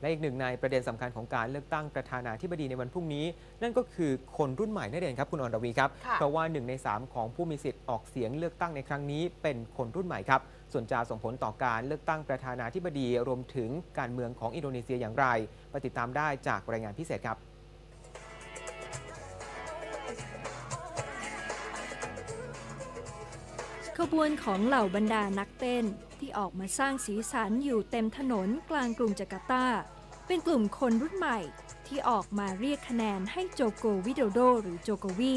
และอีกหนึ่งในประเด็นสำคัญของการเลือกตั้งประธานาธิบดีในวันพรุ่งนี้ นั่นก็คือคนรุ่นใหม่นั่นเองครับคุณอรวีครับค่ะเพราะว่าหนึ่งใน3 ของผู้มีสิทธิ์ออกเสียงเลือกตั้งในครั้งนี้เป็นคนรุ่นใหม่ครับส่วนจะส่งผลต่อการเลือกตั้งประธานาธิบดีรวมถึงการเมืองของอินโดนีเซียอย่างไรไปติดตามได้จากรายงานพิเศษครับ ขบวนของเหล่าบรรดานักเต้นที่ออกมาสร้างสีสันอยู่เต็มถนนกลางกรุงจาการ์ตา เป็นกลุ่มคนรุ่นใหม่ที่ออกมาเรียกคะแนนให้โจโกวิโดโดหรือโจโกวี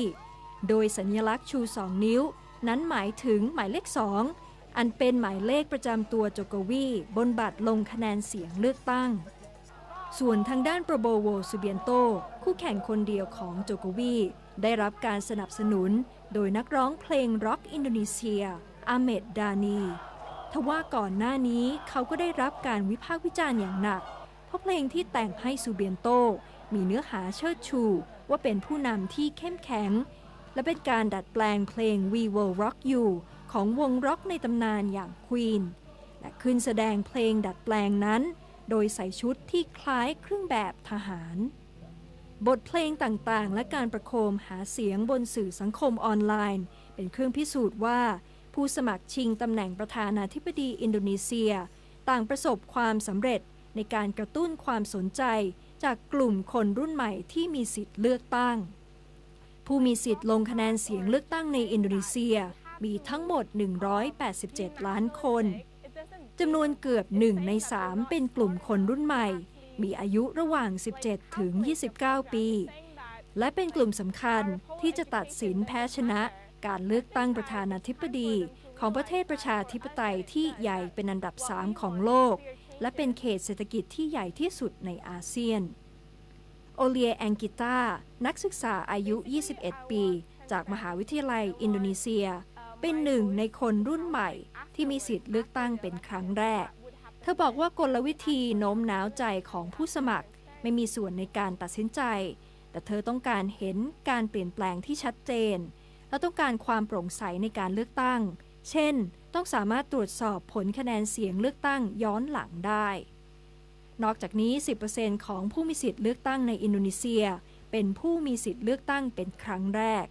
โดยสัญลักษณ์ชู2นิ้ว นั้นหมายถึงหมายเลข2อันเป็นหมายเลขประจำตัวโจโกวีบนบัตรลงคะแนนเสียงเลือกตั้ง ส่วนทางด้านโปรโบโวซูเบียนโตคู่แข่งคนเดียวของโจโกวี ได้รับการสนับสนุนโดยนักร้องเพลงร็อกอินโดนีเซีย อาเมดดานี ทว่าก่อนหน้านี้เขาก็ได้รับการวิพากษ์วิจารณ์อย่างหนัก เพราะเพลงที่แต่งให้ซูเบียนโต มีเนื้อหาเชิดชู ว่าเป็นผู้นำที่เข้มแข็ง และเป็นการดัดแปลงเพลง We Will Rock You ของวงร็อกในตำนานอย่าง Queen และขึ้นแสดงเพลงดัดแปลงนั้น โดยใส่ชุดที่คล้ายเครื่องแบบทหาร บทเพลงต่างๆ และการประโคมหาเสียงบนสื่อสังคมออนไลน์ เป็นเครื่องพิสูจน์ว่า ผู้สมัครชิงตำแหน่งประธานาธิบดีอินโดนีเซีย ต่างประสบความสำเร็จในการกระตุ้นความสนใจ จากกลุ่มคนรุ่นใหม่ที่มีสิทธิ์เลือกตั้ง ผู้มีสิทธิ์ลงคะแนนเสียงเลือกตั้งในอินโดนีเซียมีทั้งหมด 187 ล้านคนจำนวนเกือบหนึ่งใน3เป็นกลุ่มคนรุ่นใหม่ มีอายุระหว่าง 17 ถึง 29 ปี และเป็นกลุ่มสำคัญที่จะตัดสินแพ้ชนะการเลือกตั้งประธานาธิบดีของประเทศประชาธิปไตยที่ใหญ่เป็นอันดับ 3 ของโลก และเป็นเขตเศรษฐกิจที่ใหญ่ที่สุดในอาเซียน โอเลียแองกิตานักศึกษาอายุ 21 ปี จากมหาวิทยาลัยอินโดนีเซีย เป็นหนึ่งในคนรุ่นใหม่ที่มีสิทธิ์เลือกตั้งเป็นครั้งแรก เธอบอกว่ากลวิธีโน้มน้าวใจของผู้สมัคร ไม่มีส่วนในการตัดสินใจ แต่เธอต้องการเห็นการเปลี่ยนแปลงที่ชัดเจน และต้องการความโปร่งใสในการเลือกตั้ง เช่น ต้องสามารถตรวจสอบผลคะแนนเสียงเลือกตั้งย้อนหลังได้ นอกจากนี้ 10%ของผู้มีสิทธิ์เลือกตั้งในอินโดนีเซีย เป็นผู้มีสิทธิ์เลือกตั้งเป็นครั้งแรก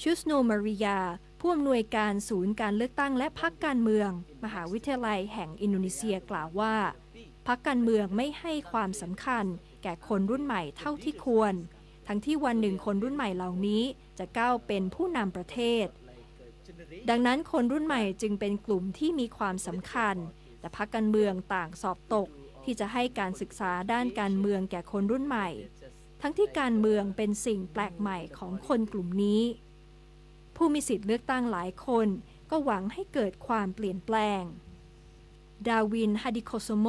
ชุสโนมาริยา ผู้อำนวยการศูนย์การเลือกตั้งและพักการเมือง มหาวิทยาลัยแห่งอินโดนีเซียกล่าวว่า พักการเมืองไม่ให้ความสำคัญ แก่คนรุ่นใหม่เท่าที่ควร ทั้งที่วันหนึ่งคนรุ่นใหม่เหล่านี้จะก้าวเป็นผู้นำประเทศ ดังนั้นคนรุ่นใหม่จึงเป็นกลุ่มที่มีความสำคัญ แต่พักการเมืองต่างสอบตก ที่จะให้การศึกษาด้านการเมืองแก่คนรุ่นใหม่ ทั้งที่การเมืองเป็นสิ่งแปลกใหม่ของคนกลุ่มนี้ ผู้มีสิทธิ์เลือกตั้งหลายคน ก็หวังให้เกิดความเปลี่ยนแปลง ดาวินฮาดิโคโซโม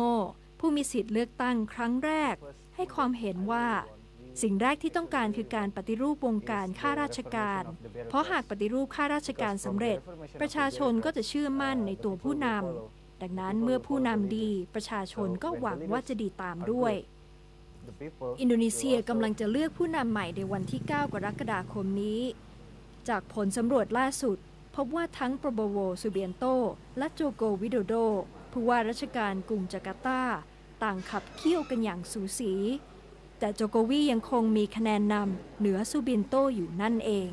ผู้มีสิทธิ์เลือกตั้งครั้งแรก ให้ความเห็นว่า สิ่งแรกที่ต้องการคือการปฏิรูปวงการข้าราชการ เพราะหากปฏิรูปข้าราชการสำเร็จ ประชาชนก็จะเชื่อมั่นในตัวผู้นำดังนั้นเมื่อผู้นำดีประชาชนก็หวังว่าจะดีตามด้วยอินโดนีเซียกำลังจะเลือกผู้นำใหม่ในวันที่ 9 กรกฎาคมนี้ จากผลสำรวจล่าสุด พบว่าทั้งโปรโบโวซูเบียนโต และโจโกวิโดโด ผู้ว่าราชการกรุงจาการ์ตา ต่างขับเคี่ยวกันอย่างสูสี แต่โจโกวียังคงมีคะแนนนำเหนือซูเบียนโตอยู่นั่นเอง